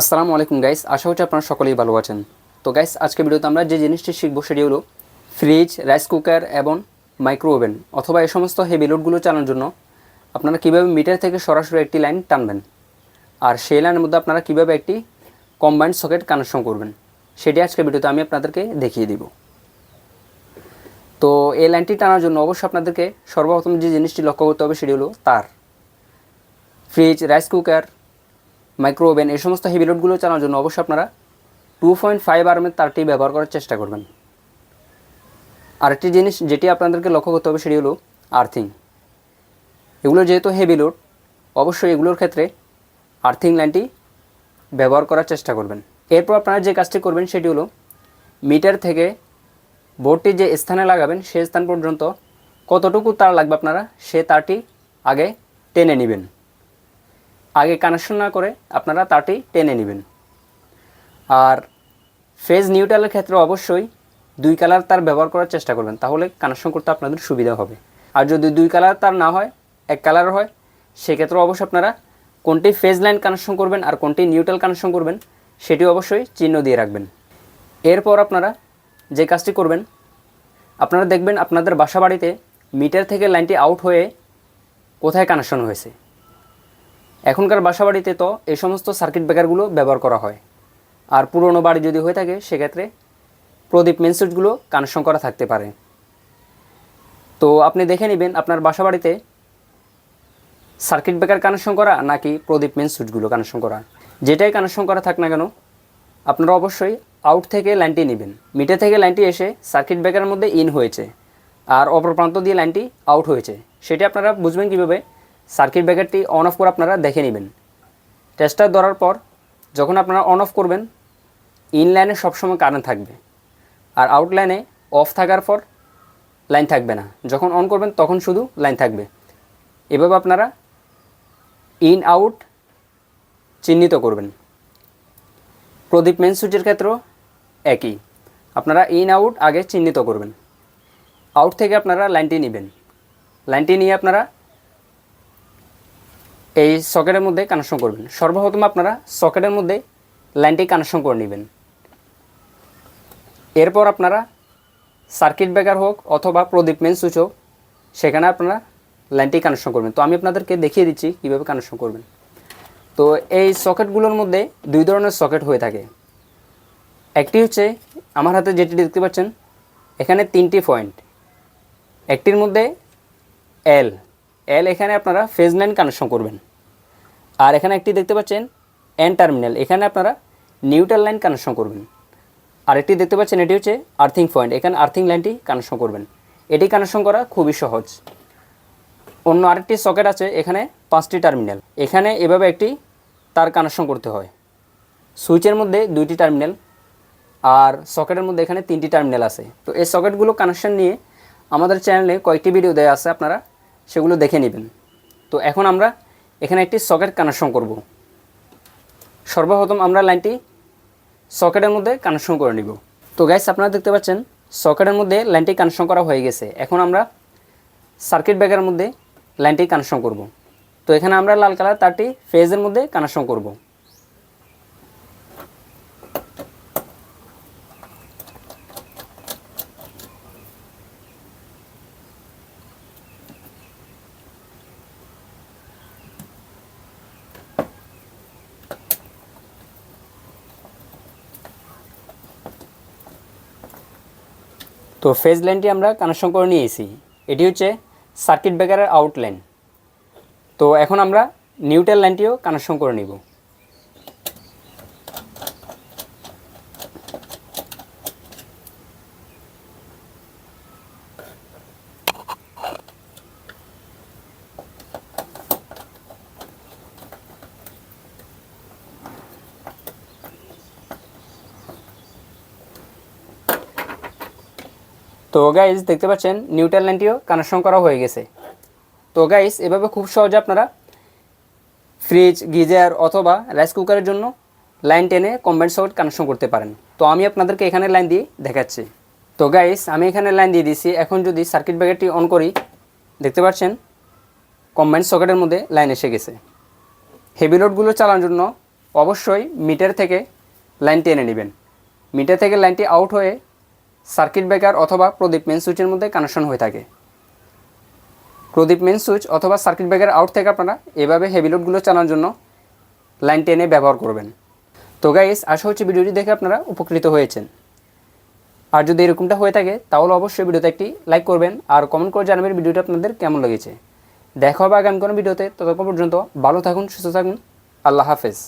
আসসালামু আলাইকুম গাইস আশা হচ্ছে আপনারা সকলেই ভালো আছেন। তো গাইস আজকে ভিডিওতে আমরা যে জিনিসটি শিখব সেটি হলো ফ্রিজ রাইস কুকার এবং মাইক্রো ওভেন অথবা এই সমস্ত হেভি লোডগুলো চালানোর জন্য আপনারা কীভাবে মিটার থেকে সরাসরি একটি লাইন টানবেন, আর সেই লাইনের মধ্যে আপনারা কীভাবে একটি কম্বাইন্ড সকেট কানেকশন করবেন, সেটি আজকে ভিডিওতে আমি আপনাদেরকে দেখিয়ে দিব। তো এই লাইনটি টানার জন্য অবশ্যই আপনাদেরকে সর্বপ্রথম যে জিনিসটি লক্ষ্য করতে হবে সেটি হলো তার। Fridge rice cooker micro oven এই সমস্ত হেভি লোডগুলো চালানোর জন্য অবশ্যই আপনারা টু পয়েন্ট ফাইভ আর্মের তারটি ব্যবহার করার চেষ্টা করবেন। আরেকটি জিনিস যেটি আপনাদেরকে লক্ষ্য করতে হবে সেটি হলো আর্থিং এগুলো যেহেতু হেভি লোড অবশ্যই এগুলোর ক্ষেত্রে আর্থিং লাইনটি ব্যবহার করার চেষ্টা করবেন। এরপর আপনারা যে কাজটি করবেন সেটি হলো মিটার থেকে বোর্ডটি যে স্থানে লাগাবেন সেই স্থান পর্যন্ত কতটুকু তার লাগবে আপনারা, সে তারটি আগে টেনে নেবেন। কানেকশন না করে আপনারা তারটি টেনে নেবেন। আর ফেজ নিউট্রালের ক্ষেত্রে অবশ্যই দুই কালার তার ব্যবহার করার চেষ্টা করবেন, তাহলে কানেকশন করতে আপনাদের সুবিধা হবে। আর যদি দুই কালার তার না হয়, এক কালার হয়, সেক্ষেত্রে অবশ্যই আপনারা কোনটি ফেজ লাইন কানেকশন করবেন আর কোনটি নিউট্রাল কানেকশন করবেন সেটি অবশ্যই চিহ্ন দিয়ে রাখবেন। এরপর আপনারা যে কাজটি করবেন, আপনারা দেখবেন আপনাদের বাসা বাড়িতে মিটার থেকে লাইনটি আউট হয়ে কোথায় কানেকশন হয়েছে। এখনকার বাসা বাড়িতে তো এই সমস্ত সার্কিট ব্রেকারগুলো ব্যবহার করা হয়। আর পুরনো বাড়ি যদি হয়ে থাকে, সেক্ষেত্রে প্রদীপ মেন সুইচগুলো কানেকশন করা থাকতে পারে। তো আপনি দেখে নেবেন আপনার বাসা বাড়িতে সার্কিট ব্রেকার কানেকশন করা নাকি প্রদীপ মেন সুইচগুলো কানেকশন করা। যেটাই কানেকশন করা থাক না কেন, আপনারা অবশ্যই আউট থেকে লাইনটি নেবেন। মিটার থেকে লাইনটি এসে সার্কিট ব্রেকারের মধ্যে ইন হয়েছে, আর অপর প্রান্ত দিয়ে লাইনটি আউট হয়েছে। সেটি আপনারা বুঝবেন কীভাবে? সার্কিট ব্রেকারটি অন অফ করে আপনারা দেখে নেবেন। টেস্টার ধরার পর যখন আপনারা অন অফ করবেন ইন লাইনে সবসময় কারেন্ট থাকবে। আর আউট লাইনে অফ থাকার পর লাইন থাকবে না। যখন অন করবেন, তখন শুধু লাইন থাকবে। এভাবে আপনারা ইন আউট চিহ্নিত করবেন। প্রদীপ মেন সুইচের ক্ষেত্রেও একই। আপনারা ইন আউট আগে চিহ্নিত করবেন। আউট থেকে আপনারা লাইনটি নেবেন। লাইনটি নিয়ে আপনারা এই সকেটের মধ্যে কানেকশন করবেন। সর্বপ্রথম আপনারা সকেটের মধ্যে লাইনটি কানেকশন করে নেবেন। এরপর আপনারা সার্কিট ব্রেকার হোক অথবা প্রদীপ মেন সুইচ হোক, সেখানে আপনারা লাইনটি কানেকশন করবেন। তো আমি আপনাদেরকে দেখিয়ে দিচ্ছি কীভাবে কানেকশন করবেন। তো এই সকেটগুলোর মধ্যে দুই ধরনের সকেট হয়ে থাকে। একটি হচ্ছে আমার হাতে যেটি দেখতে পাচ্ছেন, এখানে তিনটি পয়েন্ট একটির মধ্যে এল এল এখানে আপনারা ফেজ লাইন কানেকশন করবেন। আর এখানে একটি দেখতে পাচ্ছেন এন টার্মিনাল এখানে আপনারা নিউট্রাল লাইন কানেকশন করবেন। আর একটি দেখতে পাচ্ছেন এটি হচ্ছে আর্থিং পয়েন্ট এখানে আর্থিং লাইনটি কানেকশন করবেন। এটি কানেকশন করা খুবই সহজ। অন্য আরেকটি সকেট আছে, এখানে পাঁচটি টার্মিনাল এখানে এভাবে একটি তার কানেকশন করতে হয়। সুইচের মধ্যে দুইটি টার্মিনাল আর সকেটের মধ্যে এখানে তিনটি টার্মিনাল আছে। তো এই সকেটগুলো কানেকশন নিয়ে আমাদের চ্যানেলে কয়েকটি ভিডিও দেওয়া আছে, আপনারা সেগুলো দেখে নেবেন। তো এখন আমরা এখানে একটি সকেট কানেকশন করব। সর্বপ্রথম আমরা লাইনটি সকেটের মধ্যে কানেকশন করে নিব। তো গ্যাস আপনারা দেখতে পাচ্ছেন, সকেটের মধ্যে লাইনটি কানেকশন করা হয়ে গেছে। এখন আমরা সার্কিট ব্রেকারের মধ্যে লাইনটি কানেকশন করব। তো এখানে আমরা লাল কালার তারটি ফেজের মধ্যে কানেকশন করব। তো ফেজ লাইনটি আমরা কানেকশন করে নিয়েছি। এটি হচ্ছে সার্কিট ব্রেকারের আউটলাইন তো এখন আমরা নিউট্রাল লাইনটিও কানেকশন করে নিব। তো গাইজ দেখতে পাচ্ছেন নিউট্রাল লাইনটিও কানেকশন করা হয়ে গেছে। তো গাইস এভাবে খুব সহজে আপনারা ফ্রিজ গিজার অথবা রাইস কুকারের জন্য লাইন টেনে কম্বাইন্ড সকেট কানেকশন করতে পারেন। তো আমি আপনাদেরকে এখানে লাইন দিয়ে দেখাচ্ছি। তো গাইস আমি এখানে লাইন দিয়ে দিয়েছি এখন যদি সার্কিট ব্রেকারটি অন করি, দেখতে পাচ্ছেন কম্বাইন্ড সকেটের মধ্যে লাইন এসে গেছে। হেভি লোডগুলো চালানোর জন্য অবশ্যই মিটার থেকে লাইনটি এনে নেবেন। মিটার থেকে লাইনটি আউট হয়ে সার্কিট ব্রেকার অথবা প্রদীপ মেন সুইচের মধ্যে কানেকশন হয়ে থাকে। প্রদীপ মেন সুইচ অথবা সার্কিট ব্রেকার আউট থেকে আপনারা এভাবে হেভি লোডগুলো চালানোর জন্য লাইন টেনে ব্যবহার করবেন। তো গাইস আশা হচ্ছে ভিডিওটি দেখে আপনারা উপকৃত হয়েছেন। আর যদি এরকমটা হয়ে থাকে, তাহলে অবশ্যই ভিডিওতে একটি লাইক করবেন আর কমেন্ট করে জানাবেন ভিডিওটা আপনাদের কেমন লেগেছে। দেখা হবে আগামী কোনো ভিডিওতে। ততক্ষণ পর্যন্ত ভালো থাকুন, সুস্থ থাকুন। আল্লাহ হাফেজ।